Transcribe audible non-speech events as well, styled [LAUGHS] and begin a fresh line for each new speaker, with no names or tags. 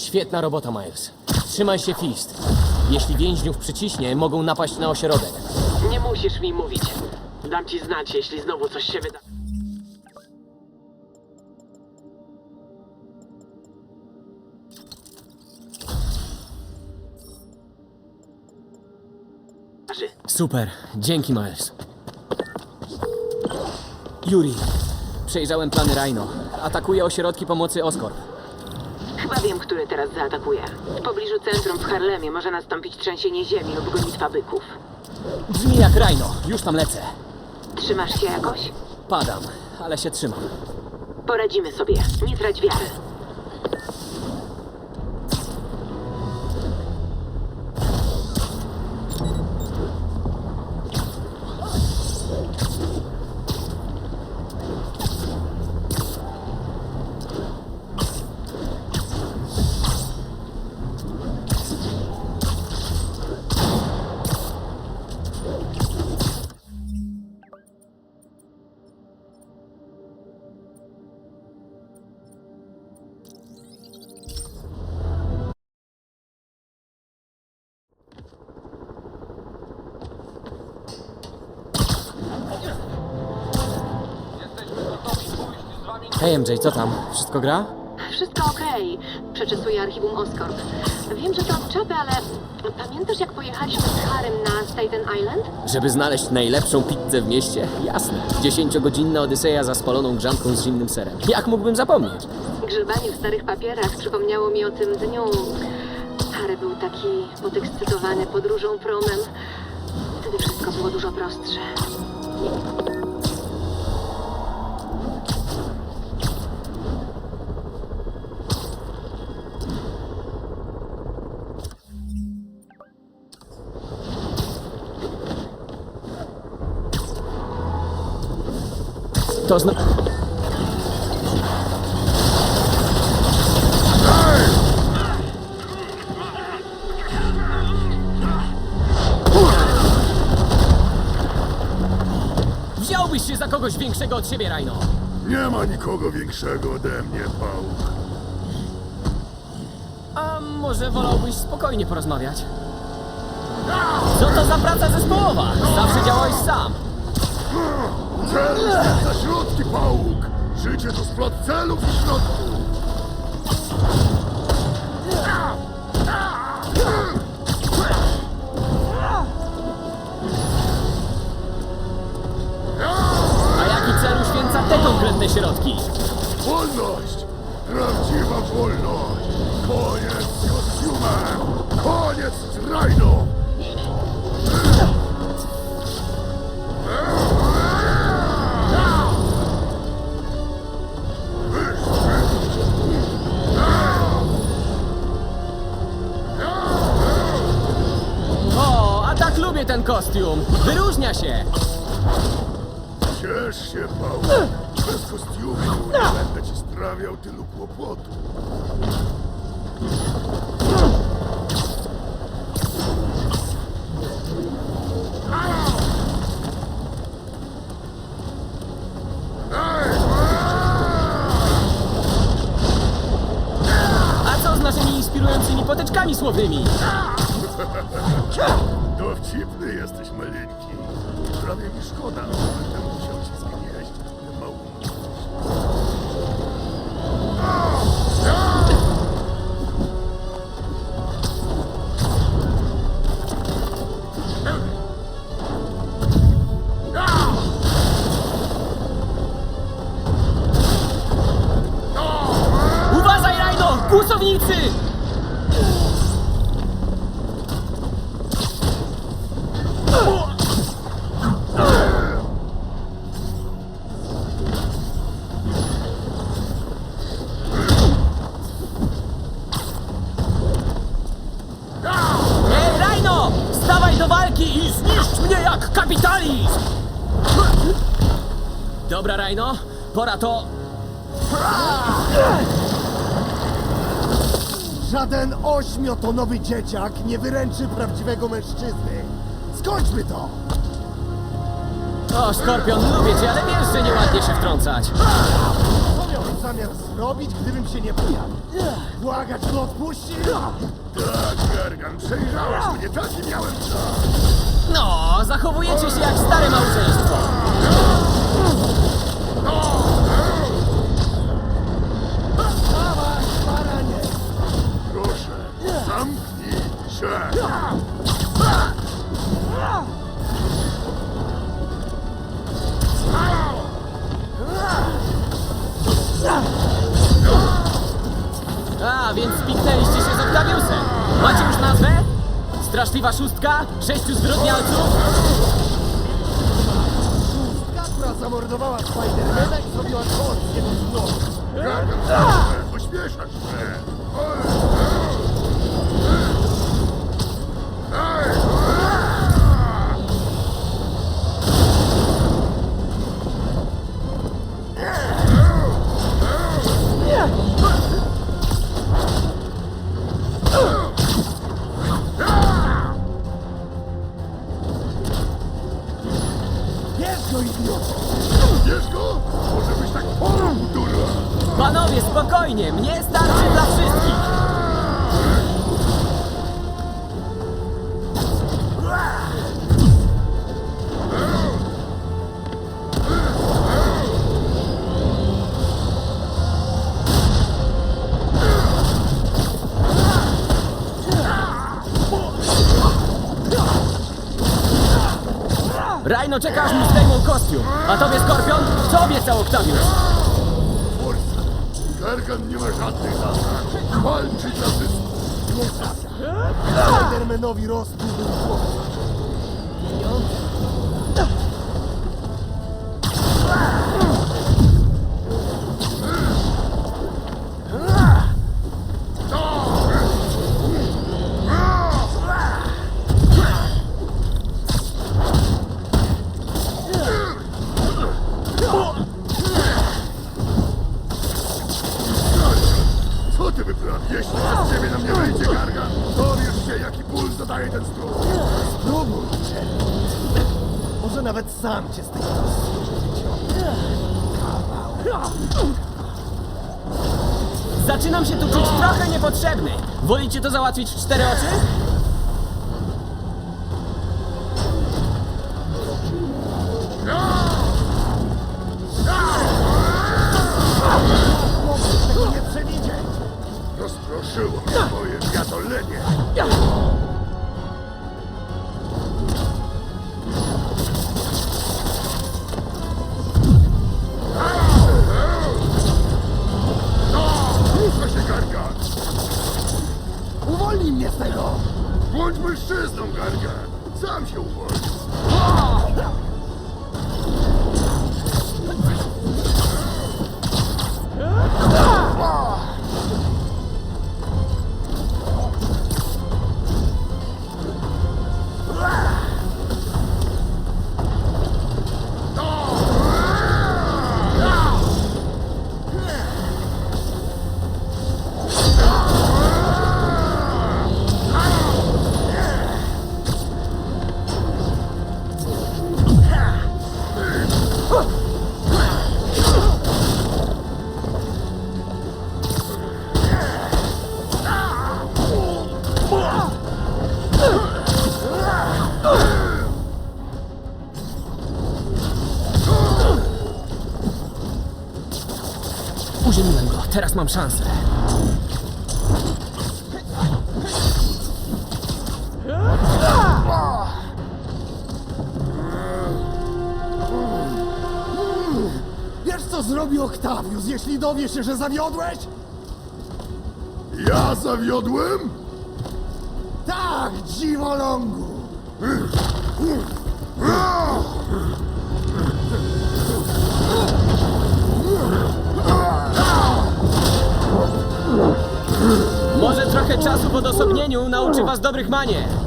Świetna robota, Miles. Trzymaj się, Fist. Jeśli więźniów przyciśnie, mogą napaść na ośrodek.
Nie musisz mi mówić. Dam ci znać, jeśli znowu coś się wyda.
Super, dzięki, Miles. Yuri, przejrzałem plany Rhino. Atakuje ośrodki pomocy Oscorp.
Chyba wiem, który teraz zaatakuje. W pobliżu centrum w Harlemie może nastąpić trzęsienie ziemi lub gonitwa byków.
Brzmi jak Rhino, już tam lecę.
Trzymasz się jakoś?
Padam, ale się trzymam.
Poradzimy sobie. Nie trać wiary.
Hej, MJ, co tam? Wszystko gra?
Wszystko okej. Przeczesuję archiwum Oscorp. Wiem, że to od czapy, ale pamiętasz jak pojechaliśmy z Harem na Staten Island?
Żeby znaleźć najlepszą pizzę w mieście? Jasne. Dziesięciogodzinna odyseja za spaloną grzanką z zimnym serem. Jak mógłbym zapomnieć?
Grzebanie w starych papierach przypomniało mi o tym dniu. Harry był taki podekscytowany podróżą promem. Wtedy wszystko było dużo prostsze.
To zna... Wziąłbyś się za kogoś większego od siebie, Rhino!
Nie ma nikogo większego ode mnie, Pałk.
A może wolałbyś spokojnie porozmawiać? Co to za praca zespołowa? Zawsze działałeś sam.
Cel za środki, Pałk! Życie to splot celów i środków!
A jaki cel uświęca te konkretne środki?
Wolność! Prawdziwa wolność!
Lubię ten kostium. Wyróżnia się.
Ciesz się, Pałk! Bez kostiumu nie będę ci sprawiał tylu kłopotu.
A co z naszymi inspirującymi potyczkami słownymi? [LAUGHS]
Dowcipny jesteś, maleńki. Prawie mi szkoda, że będę musiał ci zgnieść
Uważaj, Rhino! Kłusownicy! Ej, Rhino! Stawaj do walki i zniszcz mnie jak kapitalizm! Dobra, Rhino, pora to...
Żaden ośmiotonowy dzieciak nie wyręczy prawdziwego mężczyzny. Skończmy to!
O, Skorpion, lubię cię, ale wiesz, że nieładnie się wtrącać.
Co miałem zamiar zrobić, gdybym się nie pojawił? Błagać go odpuści?
Tak, Gargan, przejrzałeś mnie, taki miałem czas.
No, zachowujecie się jak stare małżeństwo.
Dawaj, baranie!
Proszę, zamknij się.
A, więc spiknęliście się z Octaviusem. Macie już nazwę? Straszliwa szóstka? Sześciu zwyrodnialców?
Szóstka, która zamordowała Spidermana i zrobiła kod z jego.
Wiesz go? Może być tak porą.
Panowie, spokojnie, mnie starczy dla wszystkich. Rajno czeka aż mu zdejmą kostium. A tobie, Skorpion, co obiecał Octavius?
Forza. Gargan nie ma żadnych zasad. Walczy dla wszystkich.
Spidermanowi rozpół był
Jeśli przez ciebie na mnie wyjdzie Gargan, dowiesz się, jaki ból zadaje ten strój.
Spróbuj, Jerry. Może nawet sam cię z tego.
Zaczynam się tu czuć trochę niepotrzebny. Wolicie to załatwić w cztery oczy? Teraz mam szansę.
Wiesz co zrobi Octavius, jeśli dowie się, że zawiodłeś?
Ja zawiodłem?
Tak, dziwolągu!
Czasu w odosobnieniu nauczy was dobrych manier.